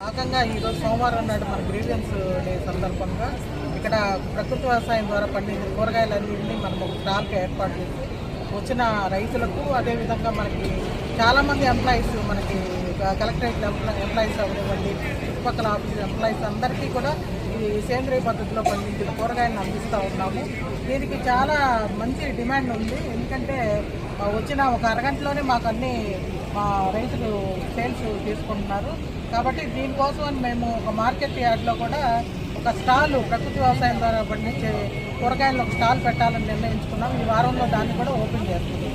భాగంగా ఈరోజు సోమవారం నాడు మన గ్రీవియన్స్ డే సందర్భంగా ఇక్కడ ప్రకృతి వ్యవసాయం ద్వారా పండించిన కూరగాయలన్నింటినీ మనం ఒక స్టాల్కి ఏర్పాటు చేసి వచ్చిన రైతులకు అదేవిధంగా మనకి చాలామంది ఎంప్లాయీస్ మనకి కలెక్టరేట్ ఎంప్లాయీస్ అవ్వనివ్వండి చుట్టుపక్కల ఆఫీస్ ఎంప్లాయీస్ అందరికీ కూడా ఈ సేంద్రియ పద్ధతిలో పండించిన కూరగాయలను అందిస్తూ ఉన్నాము. దీనికి చాలా మంచి డిమాండ్ ఉంది. ఎందుకంటే వచ్చిన ఒక అరగంటలోనే మాకు అన్ని మా రైతులు సేల్స్ తీసుకుంటున్నారు. కాబట్టి దీనికోసం మేము ఒక మార్కెట్ యార్డ్లో కూడా ఒక స్టాల్ ప్రకృతి వ్యవసాయం ద్వారా పండించే కూరగాయలు ఒక స్టాల్ పెట్టాలని నిర్ణయించుకున్నాం. ఈ వారంలో దాన్ని కూడా ఓపెన్ చేస్తున్నాం